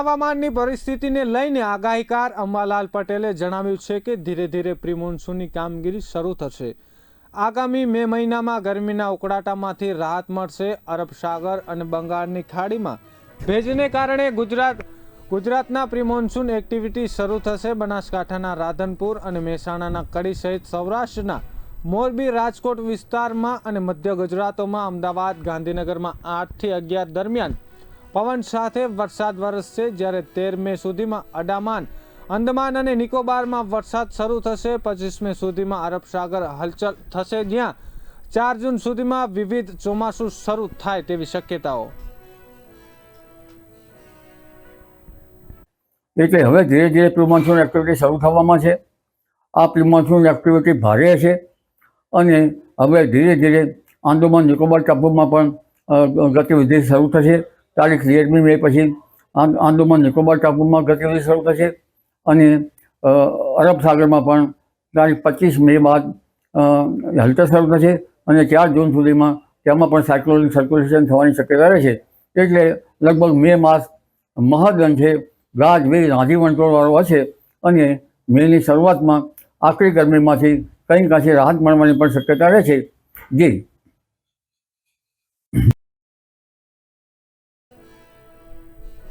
હવામાનની પરિસ્થિતિને લઈને આગાહીકાર અંબાલાલ પટેલે જણાવ્યું છે કે ધીરે ધીરે પ્રી મોન્સૂનની કામગીરી શરૂ થશે. આગામી મે મહિનામાં ગરમીના ઉકળાટામાંથી રાહત મળશે. અરબ સાગર અને બંગાળની ખાડીમાં ભેજને કારણે ગુજરાત, ગુજરાતના પ્રી મોન્સૂન એક્ટિવિટી શરૂ થશે. બનાસકાંઠાના રાધનપુર અને મહેસાણાના કડી સહિત સૌરાષ્ટ્રના મોરબી, રાજકોટ વિસ્તારમાં અને મધ્ય ગુજરાતોમાં અમદાવાદ, ગાંધીનગરમાં આઠથી અગિયાર દરમિયાન પવન સાથે વરસાદ વરસશે જ્યારે તેર મે સુધીમાં અડામાન, અંદમાન અને નિકોબારમાં વરસાદ શરૂ થશે. પચીસ મે સુધીમાં અરબ સાગર હલચલ થશે, જ્યાં ચાર જૂન સુધીમાં વિવિધ ચોમાસું શરૂ થાય તેવી શક્યતાઓ. એટલે હવે ધીરે ધીરે પ્રિમોન્સૂન એક્ટિવિટી શરૂ થવામાં છે, આ પ્રિમોન્સૂન એક્ટિવિટી ભારે છે અને હવે ધીરે ધીરે આંદોમાન, નિકોબાર ટાપુમાં પણ ગતિવિધિ શરૂ થશે. તારીખ તેરમી મે પછી આંદોમાન નિકોબાર ટાપુમાં ગતિવિધિ શરૂ થશે. અને અરબ સાગરમાં પણ તારીખ પચીસ મે બાદ હલચલ શરૂ થશે અને ચાર જૂન સુધીમાં તેમાં પણ સાયક્લોનિક સર્ક્યુલેશન થવાની શક્યતા રહે છે. એટલે લગભગ મે માસ મહદન છે ગાજવીજ આંધી વંટોળવાળો હશે અને મેની શરૂઆતમાં આકરી ગરમીમાંથી કંઈક કાંસી રાહત મળવાની પણ શક્યતા રહે છે. જી.